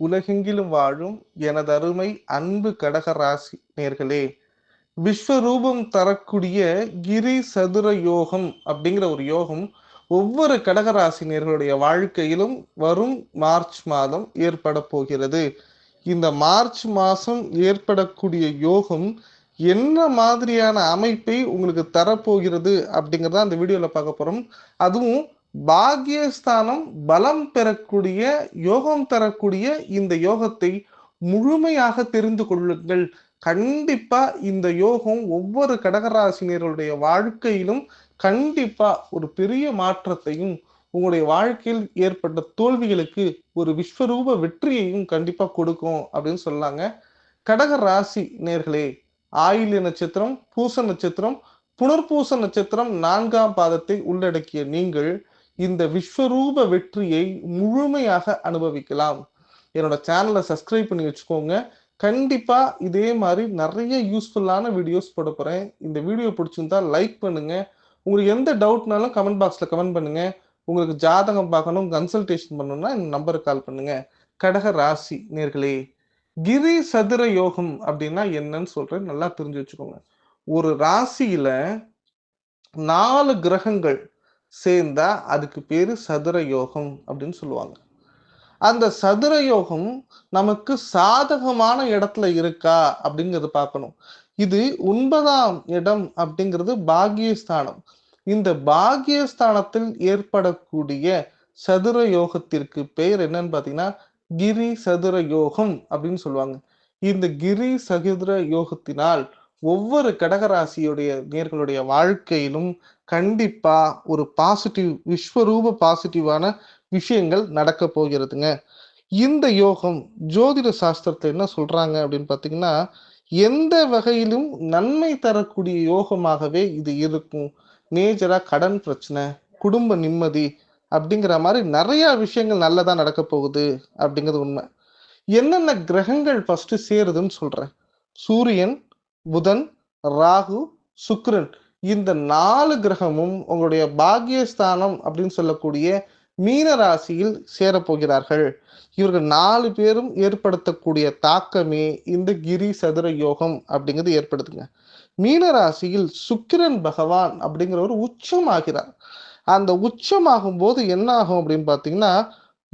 உலகெங்கிலும் வாழும் எனது அருமை அன்பு கடகராசி நேர்களே விஸ்வரூபம் தரக்கூடிய கிரி சதுர யோகம் அப்படிங்கிற ஒரு யோகம் ஒவ்வொரு கடகராசினியர்களுடைய வாழ்க்கையிலும் வரும் மார்ச் மாதம் ஏற்பட போகிறது. இந்த மார்ச் மாதம் ஏற்படக்கூடிய யோகம் என்ன மாதிரியான அமைப்பை உங்களுக்கு தரப்போகிறது அப்படிங்கிறத அந்த வீடியோவில் பார்க்க போகிறோம் அதுவும் பாக்யஸ்தானம் பலம் பெறக்கூடிய யோகம் தரக்கூடிய இந்த யோகத்தை முழுமையாக தெரிந்து கொள்ளுங்கள். கண்டிப்பா இந்த யோகம் ஒவ்வொரு கடகராசினியர்களுடைய வாழ்க்கையிலும் கண்டிப்பா ஒரு பெரிய மாற்றத்தையும் உங்களுடைய வாழ்க்கையில் ஏற்பட்ட தோல்விகளுக்கு ஒரு விஸ்வரூப வெற்றியையும் கண்டிப்பா கொடுக்கும் அப்படின்னு சொல்லாங்க கடக ராசி நேர்களே ஆயில்ய நட்சத்திரம் பூச நட்சத்திரம் புனர்பூச நட்சத்திரம் நான்காம் பாதத்தை உள்ளடக்கிய நீங்கள் இந்த விஸ்வரூப வெற்றியை முழுமையாக அனுபவிக்கலாம். என்னோட சேனலை சப்ஸ்கிரைப் பண்ணி வச்சுக்கோங்க. கண்டிப்பா இதே மாதிரி நிறைய யூஸ்ஃபுல்லான வீடியோஸ் போட போறேன். இந்த வீடியோ பிடிச்சிருந்தா லைக் பண்ணுங்க. உங்களுக்கு எந்த டவுட்னாலும் கமெண்ட் பாக்ஸ்ல கமெண்ட் பண்ணுங்க. உங்களுக்கு ஜாதகம் பார்க்கணும் கன்சல்டேஷன் பண்ணணும்னா இந்த நம்பருக்கு கால் பண்ணுங்க. கடக ராசி நேர்களே கிரி சதுர யோகம் அப்படின்னா என்னன்னு சொல்றேன். நல்லா தெரிஞ்சு வச்சுக்கோங்க. ஒரு ராசியில நாலு கிரகங்கள் சேர்ந்தா அதுக்கு பேரு சதுர யோகம் அப்படின்னு சொல்லுவாங்க. அந்த சதுர யோகம் நமக்கு சாதகமான இடத்துல இருக்கா அப்படிங்கிறது பார்க்கணும். இது ஒன்பதாம் இடம் அப்படிங்கிறது பாகியஸ்தானம். இந்த பாகியஸ்தானத்தில் ஏற்படக்கூடிய சதுர யோகத்திற்கு பெயர் என்னன்னு பார்த்தீங்கன்னா கிரி சதுர யோகம் அப்படின்னு சொல்லுவாங்க. இந்த கிரி சதுர யோகத்தினால் ஒவ்வொரு கடகராசியுடைய நேர்களுடைய வாழ்க்கையிலும் கண்டிப்பா ஒரு பாசிட்டிவ் விஸ்வரூப பாசிட்டிவான விஷயங்கள் நடக்க போகிறதுங்க. இந்த யோகம் ஜோதிட சாஸ்திரத்துல என்ன சொல்றாங்க அப்படின்னு பாத்தீங்கன்னா எந்த வகையிலும் நன்மை தரக்கூடிய யோகமாகவே இது இருக்கும். மேஜரா கடன் பிரச்சனை குடும்ப நிம்மதி அப்படிங்கிற மாதிரி நிறைய விஷயங்கள் நல்லதா நடக்க போகுது அப்படிங்கிறது உண்மை. என்னென்ன கிரகங்கள் ஃபர்ஸ்ட் சேருதுன்னு சொல்றேன். சூரியன் புதன் ராகு சுக்ரன் இந்த நாலு கிரகமும் உங்களுடைய பாக்யஸ்தானம் அப்படின்னு சொல்லக்கூடிய மீன ராசியில் சேரப்போகிறார்கள். இவர்கள் நாலு பேரும் ஏற்படுத்தக்கூடிய தாக்கமே இந்த கிரி சதுர யோகம் அப்படிங்கிறது ஏற்படுத்துங்க. மீன ராசியில் சுக்கிரன் பகவான் அப்படிங்கிறவர் உச்சமாகிறார். அந்த உச்சமாகும் போது என்ன ஆகும் அப்படின்னு பார்த்தீங்கன்னா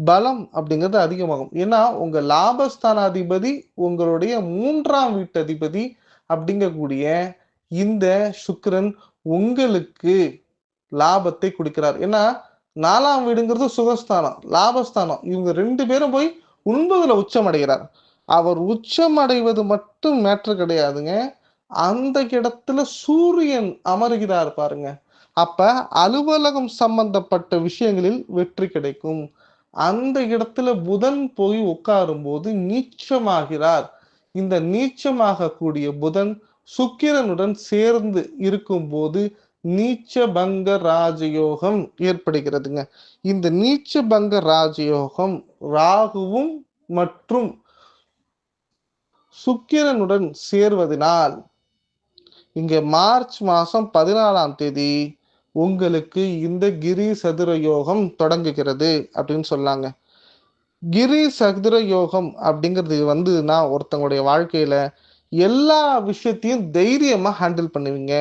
பலம் அப்படிங்கிறது அதிகமாகும். ஏன்னா உங்க லாபஸ்தானாதிபதி உங்களுடைய மூன்றாம் வீட்டு அதிபதி அப்படிங்கக்கூடிய இந்த சுக்கரன் உங்களுக்கு லாபத்தை கொடுக்கிறார். ஏன்னா நாலாம் வீடுங்கிறது சுகஸ்தானம் லாபஸ்தானம். இவங்க ரெண்டு பேரும் போய் ஒன்பதுல உச்சம் அடைகிறார். அவர் உச்சம் அடைவது மட்டும் மேற்று கிடையாதுங்க. அந்த இடத்துல சூரியன் அமருகிறார் பாருங்க. அப்ப அலுவலகம் சம்பந்தப்பட்ட விஷயங்களில் வெற்றி கிடைக்கும். அந்த இடத்துல புதன் போய் உட்காரும் போது நீச்சமாகிறார். இந்த நீச்சமாக கூடிய புதன் சுக்கிரனுடன் சேர்ந்து இருக்கும்போது நீச்ச பங்க ராஜயோகம் ஏற்படுகிறதுங்க. இந்த நீச்ச பங்க ராஜயோகம் ராகுவும் மற்றும் சுக்கிரனுடன் சேர்வதனால் இங்க மார்ச் மாசம் பதினாலாம் தேதி உங்களுக்கு இந்த கிரி சதுர யோகம் தொடங்குகிறது அப்படின்னு சொன்னாங்க. கிரி சதுர யோகம் அப்படிங்கிறது வந்து நான் ஒருத்தங்களுடைய வாழ்க்கையில எல்லா விஷயத்தையும் தைரியமா ஹேண்டில் பண்ணுவீங்க.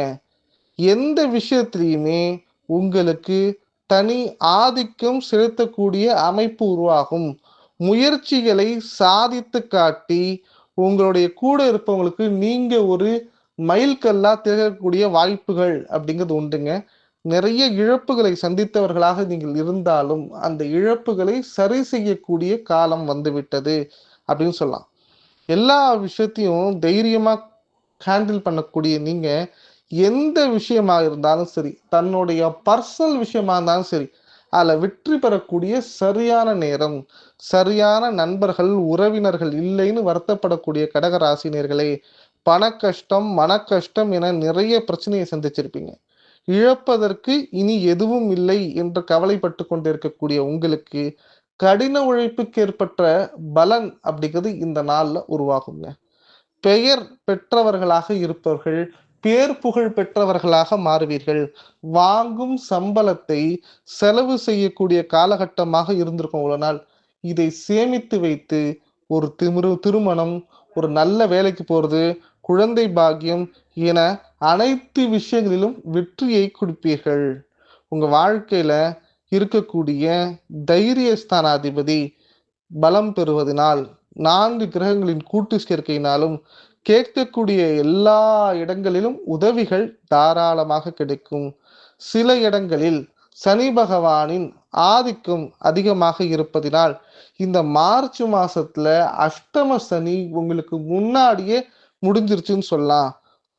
எந்த விஷயத்திலையுமே உங்களுக்கு தனி ஆதிக்கம் செலுத்தக்கூடிய அமைப்பு உருவாகும். முயற்சிகளை சாதித்து காட்டி உங்களுடைய கூட இருப்பவங்களுக்கு நீங்க ஒரு மைல்கல்லா திகழக்கூடிய வாய்ப்புகள் அப்படிங்கிறது உண்டுங்க. நிறைய இழப்புகளை சந்தித்தவர்களாக நீங்கள் இருந்தாலும் அந்த இழப்புகளை சரி செய்யக்கூடிய காலம் வந்துவிட்டது அப்படின்னு சொல்லலாம். எல்லா விஷயத்தையும் தைரியமா ஹேண்டில் பண்ணக்கூடிய நீங்க எந்த விஷயமா இருந்தாலும் சரி தன்னுடைய பர்சனல் விஷயமா இருந்தாலும் சரி அதில் வெற்றி பெறக்கூடிய சரியான நேரம் சரியான நண்பர்கள் உறவினர்கள் இல்லைன்னு வருத்தப்படக்கூடிய கடகராசினியர்களே பண கஷ்டம் மன கஷ்டம் என நிறைய பிரச்சனையை சந்திச்சிருப்பீங்க. இழப்பதற்கு இனி எதுவும் இல்லை என்று கவலைப்பட்டு கொண்டிருக்கக்கூடிய உங்களுக்கு கடின உழைப்புக்கு ஏற்பட்ட பலன் அப்படிங்கிறது இந்த நாளில் உருவாகுங்க. பெயர் பெற்றவர்களாக இருப்பவர்கள் பேர் புகழ் பெற்றவர்களாக மாறுவீர்கள். வாங்கும் சம்பளத்தை செலவு செய்யக்கூடிய காலகட்டமாக இருந்திருக்கும் ஒரு நாள். இதை சேமித்து வைத்து ஒரு திரு திருமணம் ஒரு நல்ல வேலைக்கு போகிறது குழந்தை பாக்கியம் என அனைத்து விஷயங்களிலும் வெற்றியை கொடுப்பீர்கள். உங்க வாழ்க்கையில இருக்கக்கூடிய தைரிய ஸ்தானாதிபதி பலம் பெறுவதனால் நான்கு கிரகங்களின் கூட்டு சேர்க்கையினாலும் கேட்கக்கூடிய எல்லா இடங்களிலும் உதவிகள் தாராளமாக கிடைக்கும். சில இடங்களில் சனி பகவானின் ஆதிக்கம் அதிகமாக இருப்பதினால் இந்த மார்ச் மாசத்துல அஷ்டம சனி உங்களுக்கு முன்னாடியே முடிஞ்சிருச்சுன்னு சொல்லலாம்.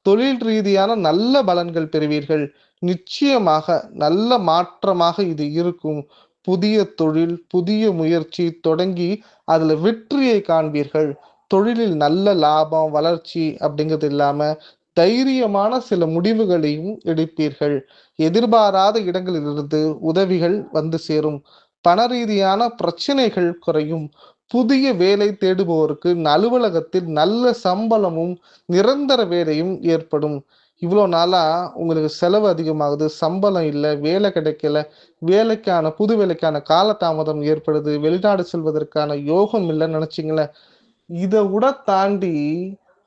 தொழில் ரீதியான நல்ல பலன்கள் பெறுவீர்கள். நிச்சயமாக நல்ல மாற்றமாக இது இருக்கும். புதிய தொழில் புதிய முயற்சி தொடங்கி அதில் வெற்றியை காண்பீர்கள். தொழிலில் நல்ல லாபம் வளர்ச்சி அப்படிங்கிறது இல்லாமல் தைரியமான சில முடிவுகளையும் எடுப்பீர்கள். எதிர்பாராத இடங்களிலிருந்து உதவிகள் வந்து சேரும். பண ரீதியான பிரச்சனைகள் குறையும். புதிய வேலை தேடுபவருக்கு அலுவலகத்தில் நல்ல சம்பளமும் நிரந்தர வேலையும் ஏற்படும். இவ்வளோ நாளா உங்களுக்கு செலவு அதிகமாகுது சம்பளம் இல்லை வேலை கிடைக்கல வேலைக்கான புது வேலைக்கான காலதாமதம் ஏற்படுது வெளிநாடு செல்வதற்கான யோகம் இல்லைன்னு நினச்சிங்களேன். இதை விட தாண்டி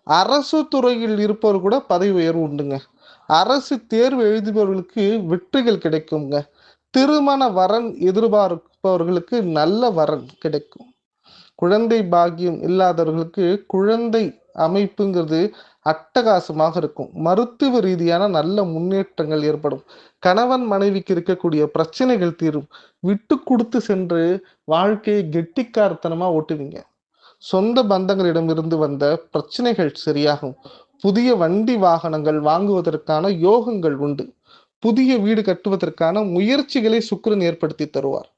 அரசு துறையில் இருப்பவர் கூட பதவி உயர்வு உண்டுங்க. அரசு தேர்வு எழுதுபவர்களுக்கு வெற்றிகள் கிடைக்குங்க. திருமண வரன் எதிர்பார்ப்பவர்களுக்கு நல்ல வரன் கிடைக்கும். குழந்தை பாக்கியம் இல்லாதவர்களுக்கு குழந்தை அமைப்புங்கிறது அட்டகாசமாக இருக்கும். மருத்துவ ரீதியான நல்ல முன்னேற்றங்கள் ஏற்படும். கணவன் மனைவிக்கு இருக்கக்கூடிய பிரச்சனைகள் தீரும். விட்டு கொடுத்து சென்று வாழ்க்கையை கெட்டிக்காரத்தனமா ஓட்டுவீங்க. சொந்த பந்தங்களிடம் இருந்து வந்த பிரச்சனைகள் சரியாகும். புதிய வண்டி வாகனங்கள் வாங்குவதற்கான யோகங்கள் உண்டு. புதிய வீடு கட்டுவதற்கான முயற்சிகளை சுக்கரன் ஏற்படுத்தி தருவார்.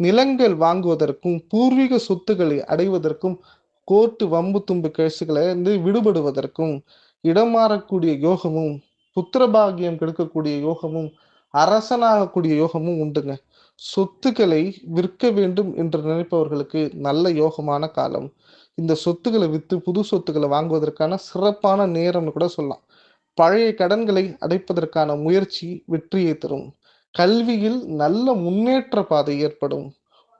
நிலங்கள் வாங்குவதற்கும் பூர்வீக சொத்துக்களை அடைவதற்கும் கோர்ட்டு வம்பு தும்பு கேசுகளை இருந்து விடுபடுவதற்கும் இடம் மாறக்கூடிய யோகமும் புத்திரபாகியம் கிடைக்கக்கூடிய யோகமும் அரசனாகக்கூடிய யோகமும் உண்டுங்க. சொத்துக்களை விற்க வேண்டும் என்று நினைப்பவர்களுக்கு நல்ல யோகமான காலம். இந்த சொத்துக்களை விற்று புது சொத்துக்களை வாங்குவதற்கான சிறப்பான நேரம்னு கூட சொல்லலாம். பழைய கடன்களை அடைப்பதற்கான முயற்சி வெற்றியை தரும். கல்வியில் நல்ல முன்னேற்ற பாதை ஏற்படும்.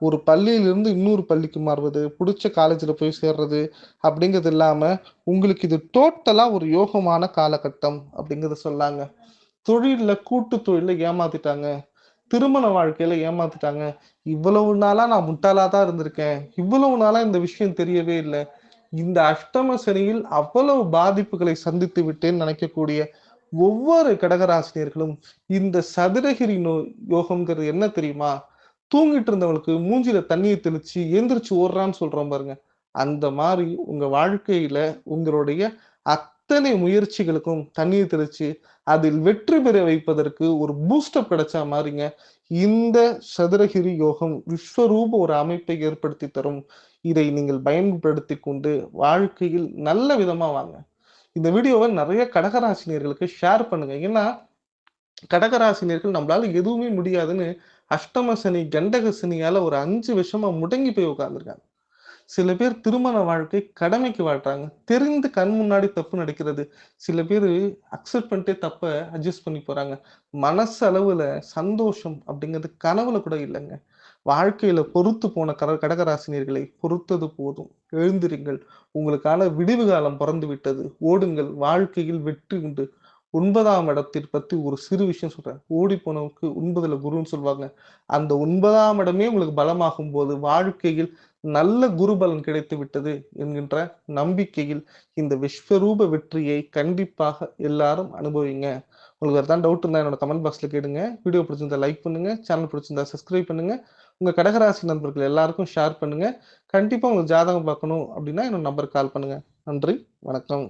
ஒரு பள்ளியிலிருந்து இன்னொரு பள்ளிக்கு மாறுவது பிடிச்ச காலேஜில் போய் சேர்றது அப்படிங்கிறது இல்லாமல் உங்களுக்கு இது டோட்டலாக ஒரு யோகமான காலகட்டம் அப்படிங்கிறத சொல்லாங்க. தொழிலில் கூட்டு தொழிலில் ஏமாத்திட்டாங்க. திருமண வாழ்க்கையில ஏமாத்திட்டாங்க. இவ்வளவு நாளா நான் முட்டாளா தான் இருந்திருக்கேன். இவ்வளவு நாளா இந்த விஷயம் தெரியவே இல்லை. இந்த அஷ்டம சனியில் அவ்வளவு பாதிப்புகளை சந்தித்து விட்டேன்னு நினைக்கக்கூடிய ஒவ்வொரு கடகராசினியர்களும் இந்த சதுரகிரி நோ யோகம்ங்கிறது என்ன தெரியுமா? தூங்கிட்டு இருந்தவங்களுக்கு மூஞ்சில தண்ணியை தெளிச்சு எந்திரிச்சு ஓடுறான்னு சொல்றோம் பாருங்க. அந்த மாதிரி உங்க வாழ்க்கையில உங்களுடைய அத்தனை முயற்சிகளுக்கும் தண்ணீர் தெளிச்சு அதில் வெற்றி பெற வைப்பதற்கு ஒரு பூஸ்டப் கிடைச்சா மாதிரிங்க இந்த சதுரகிரி யோகம் விஸ்வரூப ஒரு அமைப்பை ஏற்படுத்தி தரும். இதை நீங்கள் பயன்படுத்தி கொண்டு வாழ்க்கையில் நல்ல விதமா வாங்க. இந்த வீடியோவை நிறைய கடகராசினியர்களுக்கு ஷேர் பண்ணுங்க. ஏன்னா கடகராசினியர்கள் நம்மளால எதுவுமே முடியாதுன்னு அஷ்டம சனி கண்டக சனியால ஒரு அஞ்சு வருஷமா முடங்கி போய் உட்காந்துருக்காங்க சில பேர் திருமண வாழ்க்கை கடமைக்கு வாழ்றாங்க தெரிந்து கண் முன்னாடி தப்பு நடக்கிறது. சில பேர் அக்செப்ட் பண்ணிட்டே தப்ப அட்ஜஸ்ட் பண்ணி போறாங்க. மனசு அளவுல சந்தோஷம் அப்படிங்கிறது கனவுல கூட இல்லைங்க. வாழ்க்கையில பொறுத்து போன கட கடகராசினியர்களை பொறுத்தது போதும். எழுந்திருங்கள். உங்களுக்கான விடிவு காலம் பிறந்து விட்டது. ஓடுங்கள். வாழ்க்கையில் வெற்றி உண்டு. ஒன்பதாம் இடத்தை பத்தி ஒரு சிறு விஷயம் சொல்றேன். ஓடி போனவுக்கு ஒன்பதுல குருன்னு சொல்லுவாங்க. அந்த ஒன்பதாம் இடமே உங்களுக்கு பலமாகும் போது வாழ்க்கையில் நல்ல குருபலன் கிடைத்து விட்டது என்கின்ற நம்பிக்கையில் இந்த விஸ்வரூப வெற்றியை கண்டிப்பாக எல்லாரும் அனுபவிங்க. உங்களுக்கு வேறு தான் டவுட் இருந்தால் என்னோட கமெண்ட் பாக்ஸ்ல கேடுங்க. வீடியோ பிடிச்சிருந்தா லைக் பண்ணுங்க. சேனல் பிடிச்சிருந்தா சப்ஸ்கிரைப் பண்ணுங்க. உங்கள் கடகராசி நண்பர்கள் எல்லாருக்கும் ஷேர் பண்ணுங்கள் கண்டிப்பாக உங்களுக்கு ஜாதகம் பார்க்கணும் அப்படின்னா என்னோட நம்பருக்கு கால் பண்ணுங்கள் நன்றி வணக்கம்.